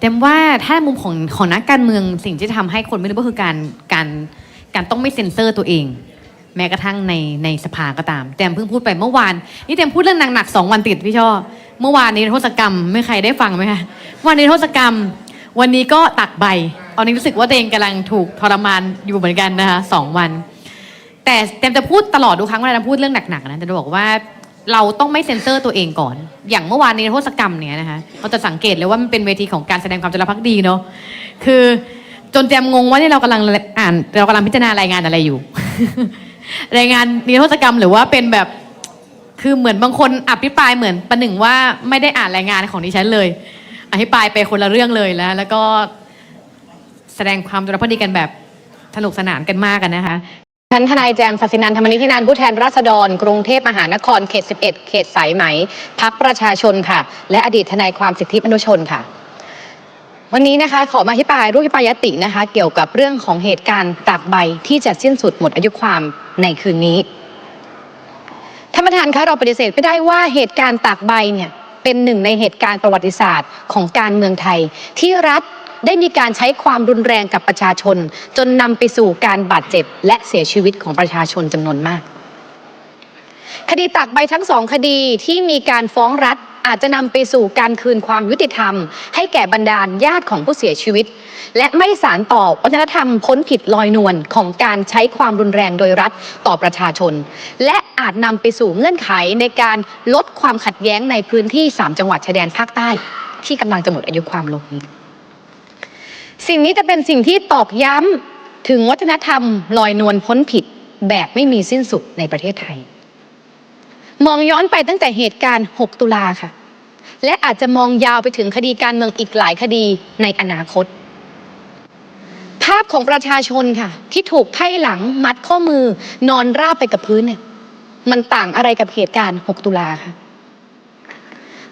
เต็มว่าถ้ามุมของของนักการเมืองสิ่งที่ทำให้คนไม่รู้ก็คือการการการต้องไม่เซ็นเซอร์ตัวเอง แม้กระทั่งในในสภาก็ตามแตมเพิ่งพูดไปเมื่อวานนี่แตมพูดเรื่องหนักๆสองวันติดพี่ช่อเมื่อวานนี้โทษกรรมไม่ใครได้ฟังไหมคะวันนี้โทษกรรม วันนี้ก็ตักใบตอนนี้รู้สึกว่าตัวเองกำลังถูกทรมานอยู่เหมือนกันนะคะสองวัน แต่แตมจะพูดตลอดทุกครั้งเวลาพูดเรื่องหนักๆนะแต่จะบอกว่า เราต้องไม่เซ็นเซอร์ตัวเองก่อน อย่างเมื่อวานในโทษกรรมเนี่ยนะคะเราจะสังเกตเลยว่ามันเป็นเวทีของการแสดงความจงรักภักดีเนาะคือจนแจมงงว่านี่เรากำลังอ่าน เรากำลังพิจารณารายงานอะไรอยู่ รายงานนิรโทษกรรมหรือว่าเป็นแบบคือเหมือนบางคนอภิปรายเหมือนประหนึ่งว่าไม่ได้อ่านรายงานของดิฉันเลย อภิปรายไปคนละเรื่องเลยแล้ว แล้วก็แสดงความจงรักภักดีกันแบบสนุกสนานกันมากกันนะคะ ท่านทนายแจมศศินันธรรมนิธินันผู้แทนราษฎร กรุงเทพมหานครเขต 11 เขตสายไหมพักประชาชนค่ะ และอดีตทนายความสิทธิมนุษยชนค่ะ วันนี้นะคะขอมาอธิบายรูปปายยตินะคะ เกี่ยวกับเรื่องของเหตุการณ์ตากใบที่จะสิ้นสุดหมดอายุความในคืนนี้ท่านประธานคะเราปฏิเสธไม่ได้ว่าเหตุการณ์ตากใบเนี่ยเป็นหนึ่งในเหตุการณ์ประวัติศาสตร์ของการเมืองไทยที่รัฐ ได้มีการใช้ความรุนแรงกับประชาชน จนนำไปสู่การบาดเจ็บ และเสียชีวิตของประชาชนจำนวนมาก คดีตากใบทั้งสองคดีที่มีการฟ้องรัฐอาจจะนำไปสู่การคืนความยุติธรรม ให้แก่บรรดาญาติของผู้เสียชีวิต และไม่สารต่อวัฒนธรรมพ้นผิดลอยนวลของการใช้ความรุนแรงโดยรัฐต่อประชาชน และอาจนำไปสู่เงื่อนไขในการลดความขัดแย้งในพื้นที่ 3 จังหวัดชายแดนภาคใต้ ที่กำลังจะหมดอายุความลงนี้ สิ่งนี้จะเป็นสิ่งที่ตอกย้ำถึงวัฒนธรรมลอยนวลพ้นผิดแบบไม่มีสิ้นสุดในประเทศไทย มองย้อนไปตั้งแต่เหตุการณ์ 6 ตุลาค่ะ และอาจจะมองยาวไปถึงคดีการเมืองอีกหลายคดีในอนาคต ภาพของประชาชนค่ะ ที่ถูกไพ่หลังมัดข้อมือนอนราบไปกับพื้นเนี่ยมันต่างอะไรกับเหตุการณ์ 6 ตุลาค่ะ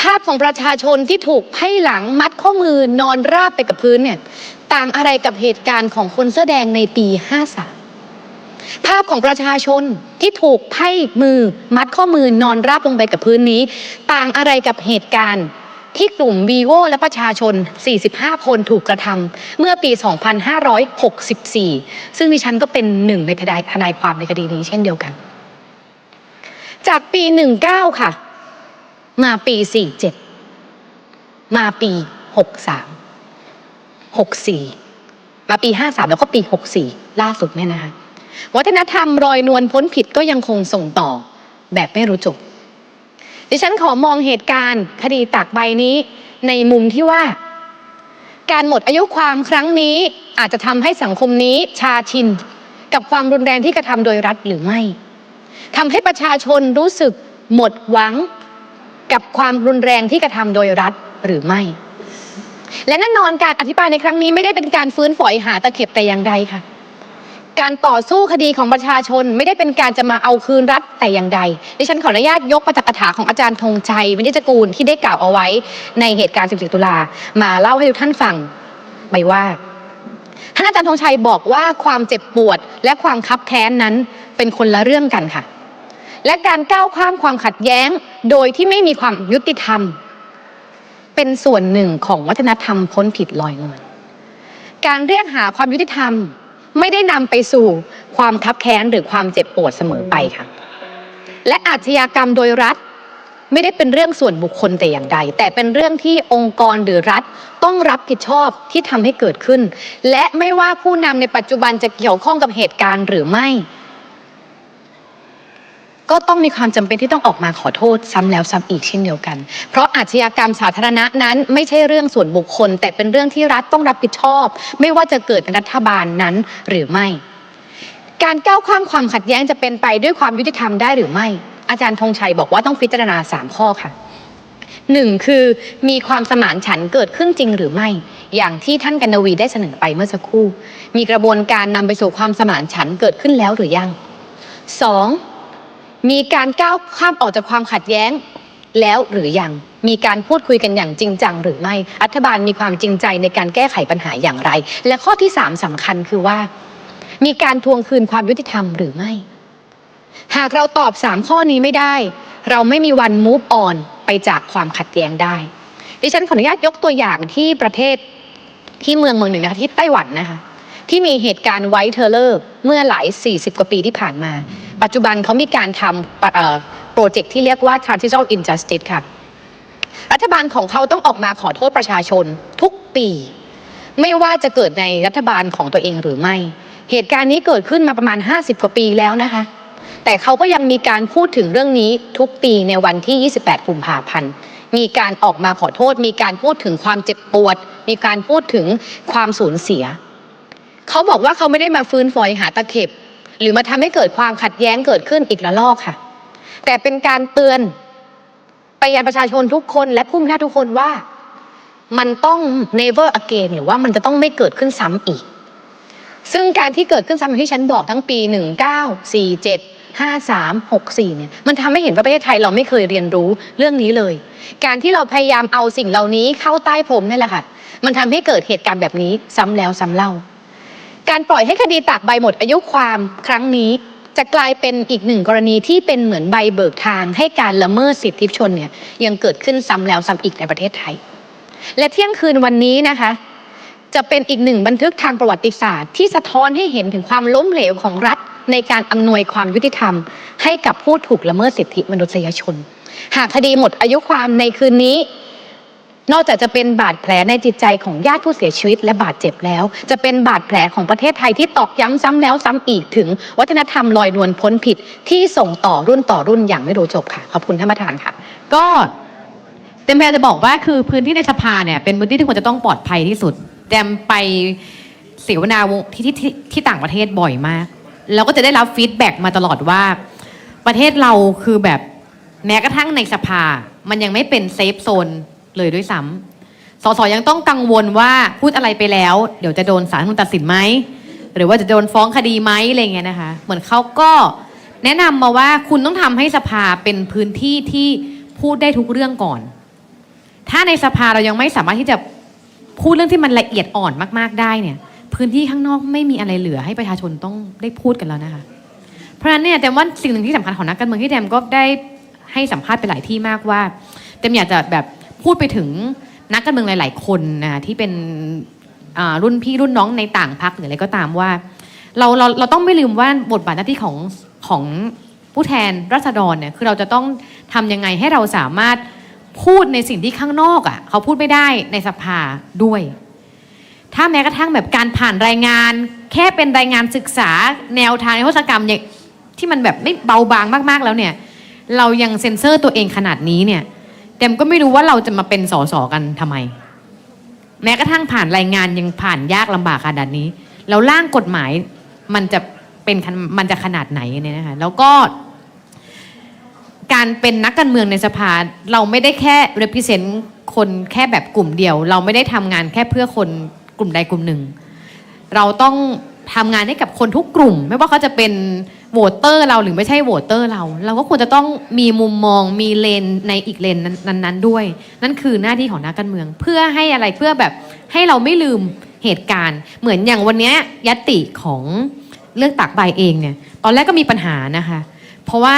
ภาพของประชาชนที่ถูกไพ่หลังมัดข้อมือนอนราบไปกับพื้นเนี่ยต่างอะไรกับเหตุการณ์ของคนเสื้อแดงในปี 53 ภาพของประชาชนที่ถูกไพ่มือมัดข้อมือนอนราบลงไปกับพื้นนี้ ต่างอะไรกับเหตุการณ์ที่กลุ่มวีโวและประชาชน 45 คนถูกกระทำเมื่อปี 2564 ซึ่งดิฉันก็เป็นหนึ่งในทนายทนายความในคดีนี้เช่นเดียวกัน จากปี 19 ค่ะ มาปี47มาปี63 64มหกสี่มาปี53แล้วก็ปี64ล่าสุดเนี่ยนะคะวัฒนธรรมรอยนวลพ้นผิดก็ยังคงส่งต่อแบบไม่รู้จบ ดิฉันขอมองเหตุการณ์คดีตากใบนี้ในมุมที่ว่า การหมดอายุความครั้งนี้อาจจะทำให้สังคมนี้ชาชิน กับความรุนแรงที่กระทำโดยรัฐหรือไม่ทำให้ประชาชนรู้สึกหมดหวัง กับความรุนแรงที่กระทำโดยรัฐหรือไม่ และแน่นอนการอธิบายในครั้งนี้ไม่ได้เป็นการฟื้นฝอยหาตะเข็บแต่อย่างใดค่ะ การต่อสู้คดีของประชาชนไม่ได้เป็นการจะมาเอาคืนรัฐแต่อย่างใด ดิฉันขออนุญาตยกมาจากคาถาของอาจารย์ธงชัยวินิจกูลที่ได้กล่าวเอาไว้ในเหตุการณ์ 14 ตุลา มาเล่าให้ทุกท่านฟังไปว่าท่านอาจารย์ธงชัยบอกว่าความเจ็บปวดและความคับแค้นนั้นเป็นคนละเรื่องกันค่ะ และการก้าวข้ามความขัดแย้ง โดยที่ไม่มีความยุติธรรม เป็นส่วนหนึ่งของวัฒนธรรมพ้นผิดลอยนวลการเรียกหาความยุติธรรม ไม่ได้นำไปสู่ความคับแค้นหรือความเจ็บปวดเสมอไปค่ะ และอาชญากรรมโดยรัฐไม่ได้เป็นเรื่องส่วนบุคคลแต่อย่างใด แต่เป็นเรื่องที่องค์กรหรือรัฐต้องรับผิดชอบที่ทำให้เกิดขึ้น และไม่ว่าผู้นำในปัจจุบันจะเกี่ยวข้องกับเหตุการณ์หรือไม่ ก็ต้องมีความจำเป็นที่ต้องออกมาขอโทษซ้ำแล้วซ้ำอีกเช่นเดียวกัน เพราะอาชญากรรมสาธารณะนั้นไม่ใช่เรื่องส่วนบุคคล แต่เป็นเรื่องที่รัฐต้องรับผิดชอบ ไม่ว่าจะเกิดเป็นรัฐบาลนั้นหรือไม่ การก้าวข้ามความขัดแย้งจะเป็นไปด้วยความยุติธรรมได้หรือไม่ อาจารย์ธงชัยบอกว่าต้องพิจารณาสามข้อค่ะ หนึ่งคือมีความสมานฉันท์เกิดขึ้นจริงหรือไม่ อย่างที่ท่านกันนวีได้เสนอไปเมื่อสักครู่ มีกระบวนการนำไปสู่ความสมานฉันท์เกิดขึ้นแล้วหรือยังสอง มีการก้าวข้ามออกจากความขัดแย้งแล้วหรือยัง มีการพูดคุยกันอย่างจริงจังหรือไม่ รัฐบาลมีความจริงใจในการแก้ไขปัญหาอย่างไร และข้อที่สามสำคัญคือว่า มีการทวงคืนความยุติธรรมหรือไม่ หากเราตอบสามข้อนี้ไม่ได้ เราไม่มีวัน move on ไปจากความขัดแย้งได้ ดิฉันขออนุญาตยกตัวอย่างที่ประเทศที่เมืองเมืองหนึ่งนะคะที่ไต้หวันนะคะที่มีเหตุการณ์ไวท์เทเลอร์เมื่อหลาย 40 กว่าปีที่ผ่านมา ปัจจุบันเขามีการทำโปรเจกต์ที่เรียกว่า Transitional Injustice ค่ะ รัฐบาลของเขาต้องออกมาขอโทษประชาชนทุกปี ไม่ว่าจะเกิดในรัฐบาลของตัวเองหรือไม่ เหตุการณ์นี้เกิดขึ้นมาประมาณ 50 กว่าปีแล้วนะคะ แต่เขาก็ยังมีการพูดถึงเรื่องนี้ทุกปีในวันที่ 28 กุมภาพันธ์มีการออกมาขอโทษ มีการพูดถึงความเจ็บปวด มีการพูดถึงความสูญเสีย เขาบอกว่าเขาไม่ได้มาฟื้นฝอยหาตะเข็บ หรือมาทำให้เกิดความขัดแย้งเกิดขึ้นอีกละลอกค่ะ แต่เป็นการเตือนไปยังประชาชนทุกคน และผู้มีอำนาทุกคนว่ามันต้อง never again หรือว่ามันจะต้องไม่เกิดขึ้นซ้ำอีก ซึ่งการที่เกิดขึ้นซ้ำอย่างที่ฉันบอกทั้งปี 19 47 53 64 เนี่ย มันทำให้เห็นว่าประเทศไทยเราไม่เคยเรียนรู้เรื่องนี้เลย การที่เราพยายามเอาสิ่งเหล่านี้เข้าใต้พรมนี่แหละค่ะ มันทำให้เกิดเหตุการณ์แบบนี้ซ้ำแล้วซ้ำเล่า การปล่อยให้คดีตากใบหมดอายุความครั้งนี้จะกลายเป็นอีกหนึ่งกรณีที่เป็นเหมือนใบเบิกทาง ให้การละเมิดสิทธิชนเนี่ยยังเกิดขึ้นซ้ำแล้วซ้ำอีกในประเทศไทย และเที่ยงคืนวันนี้นะคะ จะเป็นอีกหนึ่งบันทึกทางประวัติศาสตร์ ที่สะท้อนให้เห็นถึงความล้มเหลวของรัฐ ในการอำนวยความยุติธรรม ให้กับผู้ถูกละเมิดสิทธิมนุษยชน หากคดีหมดอายุความในคืนนี้ นอกจากจะเป็นบาดแผลในจิตใจของญาติผู้เสียชีวิตและบาดเจ็บแล้ว จะเป็นบาดแผลของประเทศไทยที่ตอกย้ำซ้ำแล้วซ้ำอีกถึง วัฒนธรรมลอยนวลพ้นผิดที่ส่งต่อรุ่นต่อรุ่นอย่างไม่รู้จบค่ะขอบคุณท่านประธานค่ะ ก็เต็มแพรจะบอกว่าคือพื้นที่ในสภาเนี่ยเป็นพื้นที่ที่ควรจะต้องปลอดภัยที่สุดแจมไปเสวนาวงที่ที่ที่ที่ต่างประเทศบ่อยมากแล้วก็จะได้รับฟีดแบ็กมาตลอดว่า ประเทศเราคือแบบแม้กระทั่งในสภา มันยังไม่เป็นเซฟโซน เลยด้วยซ้ำสสยังต้องกังวลว่าพูดอะไรไปแล้ว เดี๋ยวจะโดนศาลรัฐธรรมนูญตัดสินไหมหรือว่าจะโดนฟ้องคดีไหมอะไรเงี้ยนะคะ เหมือนเขาก็แนะนำมาว่าคุณต้องทำให้สภาเป็นพื้นที่ที่พูดได้ทุกเรื่องก่อน ถ้าในสภาเรายังไม่สามารถที่จะพูดเรื่องที่มันละเอียดอ่อนมากๆได้เนี่ย พื้นที่ข้างนอกไม่มีอะไรเหลือให้ประชาชนต้องได้พูดกันแล้วนะคะ เพราะฉะนั้นเนี่ยแต่ว่าสิ่งหนึ่งที่สำคัญของนักการเมืองที่แดมก็ได้ให้สัมภาษณ์ไปหลายที่มากว่าแดมอยากจะแบบ พูดไปถึงนักการเมืองหลาย ๆ คนนะที่เป็นรุ่นพี่รุ่นน้องในต่างพรรคหรืออะไรก็ตามว่า เราเราเราต้องไม่ลืมว่าบทบาทหน้าที่ของของผู้แทนรัษฎรเนี่ยคือเราจะต้องทำยังไงให้เราสามารถพูดในสิ่งที่ข้างนอกอะ่ะเขาพูดไม่ได้ในสภาด้วย ถ้าแม้กระทั่งแบบการผ่านรายงาน แค่เป็นรายงานศึกษาแนวทางในโทษกรรมอย่างที่มันแบบไม่เบาบางมาก ๆ แล้วเนี่ย เรายังเซ็นเซอร์ตัวเองขนาดนี้เนี่ย เต็มก็ไม่รู้ว่าเราจะมาเป็นสสกันทำไม แม้กระทั่งผ่านรายงานยังผ่านยากลำบากขนาดนี้ แล้วร่างกฎหมายมันจะเป็นขนมันจะขนาดไหนเนี่ยนะคะแล้วก็ การเป็นนักการเมืองในสภาเราไม่ได้แค่ represent คนแค่แบบกลุ่มเดียว เราไม่ได้ทำงานแค่เพื่อคนกลุ่มใดกลุ่มหนึ่ง เราต้องทำงานให้กับคนทุกกลุ่ม ไม่ว่าเขาจะเป็น โหวตเตอร์เราหรือไม่ใช่โหวตเตอร์เรา เราก็ควรจะต้องมีมุมมองมีเลนในอีกเลนนั้นๆ ด้วย นั่นคือหน้าที่ของนักการเมือง เพื่อให้อะไรเพื่อแบบให้เราไม่ลืมเหตุการณ์ เหมือนอย่างวันนี้ยติของเรื่องตากใบเองเนี่ย ตอนแรกก็มีปัญหานะคะ เพราะว่า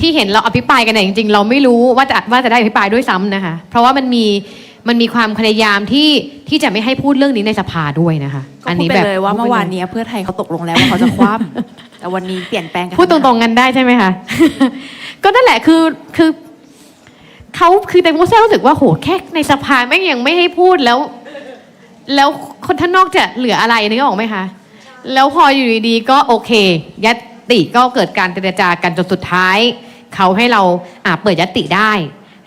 ที่เห็นเราอภิปรายกันเนี่ยจริงๆ เราไม่รู้ว่าจะว่าจะได้อภิปรายด้วยซ้ำนะคะ เพราะว่ามันมี มันมีความพยายามที่ที่จะไม่ให้พูดเรื่องนี้ในสภาด้วยนะคะ ก็พูดไปเลยว่าเมื่อวานนี้เพื่อไทยเขาตกลงแล้วว่าเขาจะคว่ำ แต่วันนี้เปลี่ยนแปลงกันพูดตรงๆกันได้ใช่ไหมคะ ก็นั่นแหละคือคือเขาคือแต่มูเซ่รู้สึกว่าโหแค่ในสภาแม่งยังไม่ให้พูดแล้ว แล้วคนท่างนอกจะเหลืออะไรนึกออกไหมคะ แล้วพออยู่ดีๆก็โอเคยัตติก็เกิดการเจรจากันจนสุดท้าย เขาให้เราอ่าเปิดยัตติได้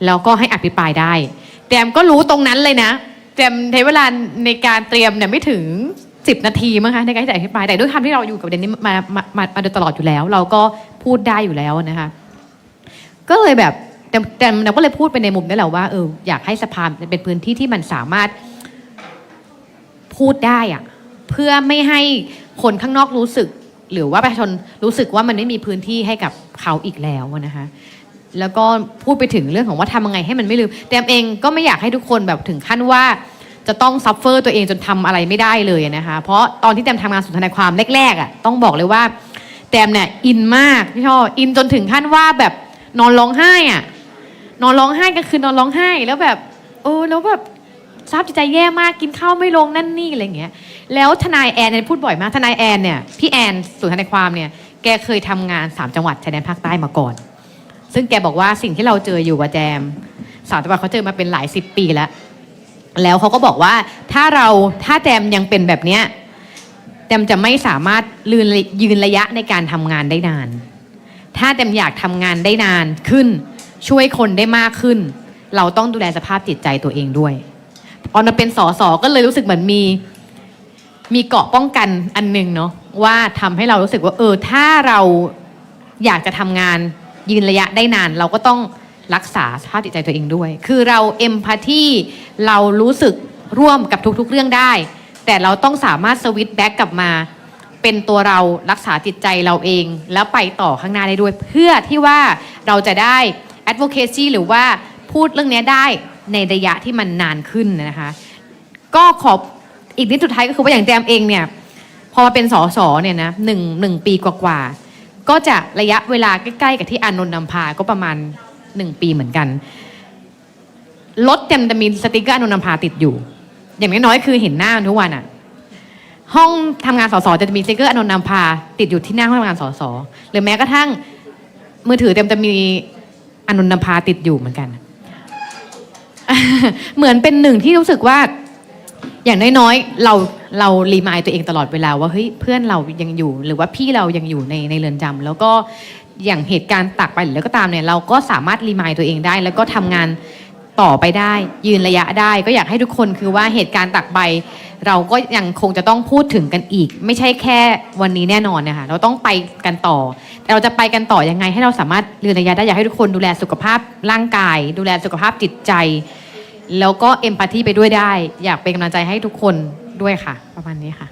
แล้วก็ให้อภิปรายได้ แจมก็รู้ตรงนั้นเลยนะแจมใช้เวลาในการเตรียมเนี่ยไม่ถึงสิบนาทีมั้งคะในการที่จะอภิปรายแต่ด้วยความที่เราอยู่กับเดนนี้มามามามาโดยตลอดอยู่แล้ว เราก็พูดได้อยู่แล้วนะคะก็เลยแบบแต่แต่เราก็เลยพูดไปในมุมนี้แหละว่าเอออยากให้สภาเป็นพื้นที่ที่มันสามารถพูดได้อะเพื่อไม่ให้คนข้างนอกรู้สึก หรือว่าประชาชนรู้สึกว่ามันไม่มีพื้นที่ให้กับเขาอีกแล้วนะคะ แล้วก็พูดไปถึงเรื่องของว่าทำยังไงให้มันไม่ลืมแตมเองก็ไม่อยากให้ทุกคนแบบถึงขั้นว่าจะต้องซัฟเฟอร์ตัวเองจนทำอะไรไม่ได้เลยนะคะ เพราะตอนที่แตมทำงานสุนทนายความแรกๆอะต้องบอกเลยว่าแตมเนี่ยอินมากพี่ชอบอินจนถึงขั้นว่าแบบนอนร้องไห้อะ นอนร้องไห้ก็คือนอนร้องไห้แล้วแบบเออแล้วแบบทราบจิตใจแย่มากกินข้าวไม่ลงนั่นนี่อะไรอย่างเงี้ยแล้วทนายแอนเนี่ยพูดบ่อยมากทนายแอนเนี่ยพี่แอนส่วนทนายความเนี่ยแกเคยทำงานสามจังหวัดชายแดนภาคใต้มาก่อน ซึ่งแกบอกว่าสิ่งที่เราเจออยู่กับแจม สามจังหวัดเขาเจอมาเป็นหลายสิบปีแล้ว แล้วเขาก็บอกว่าถ้าเราถ้าแจมยังเป็นแบบเนี้ยแจมจะไม่สามารถยืนยืนระยะในการทำงานได้นาน ถ้าแจมอยากทำงานได้นานขึ้น ช่วยคนได้มากขึ้น เราต้องดูแลสภาพจิตใจตัวเองด้วยพอมาเป็นสอสอก็เลยรู้สึกเหมือนมีมีเกาะป้องกันอันหนึ่งเนาะว่าทำให้เรารู้สึกว่าเออถ้าเราอยากจะทำงาน ยืนระยะได้นาน เราก็ต้องรักษาสภาพจิตใจตัวเองด้วย คือเราเอมพัตตีเรารู้สึกร่วมกับทุกๆ เรื่องได้ แต่เราต้องสามารถสวิตช์แบ็กกลับมาเป็นตัวเรารักษาจิตใจเราเอง แล้วไปต่อข้างหน้าได้ด้วย เพื่อที่ว่าเราจะได้ advocacy หรือว่าพูดเรื่องนี้ได้ในระยะที่มันนานขึ้นนะคะ ก็ขอบอีกนิดสุดท้ายก็คือว่าอย่างแจมเองเนี่ย พอมาเป็นสอสอเนี่ยนะหนึ่งหนึ่งปีกว่าๆ ก็จะระยะเวลาใกล้ๆกับที่อานนท์นำพาก็ประมาณหนึ่งปีเหมือนกันรถแจมจะมีสติกเกอร์อานนท์นำพาติดอยู่ อย่างน้อยๆคือเห็นหน้าทุกวันอะห้องทำงานสสจะมีสติกเกอร์อานนท์นำพา ติดอยู่ที่หน้าห้องทำงานสสหรือแม้กระทั่งมือถือเต็มจะมีอานนท์นำพาติดอยู่เหมือนกัน เหมือนเป็นหนึ่งที่รู้สึกว่าอย่างน้อยๆเรา เรารีมายตัวเองตลอดเวลาว่าเฮ้ยเพื่อนเรายังอยู่ หรือว่าพี่เรายังอยู่ในในเรือนจำแล้วก็อย่างเหตุการณ์ตักไปหรือแล้วก็ตามเนี่ยเราก็สามารถรีมายตัวเองได้ แล้วก็ทำงานต่อไปได้ ยืนระยะได้ ก็อยากให้ทุกคนคือว่าเหตุการณ์ตักใบ เราก็ยังคงจะต้องพูดถึงกันอีก ไม่ใช่แค่วันนี้แน่นอนนะคะเราต้องไปกันต่อแต่เราจะไปกันต่อยังไง ให้เราสามารถยืนระยะได้อยากให้ทุกคนดูแลสุขภาพร่างกาย ดูแลสุขภาพจิตใจ แล้วก็เอมพัตตีไปด้วยได้ อยากเป็นกำลังใจให้ทุกคน ด้วยค่ะ ประมาณนี้ค่ะ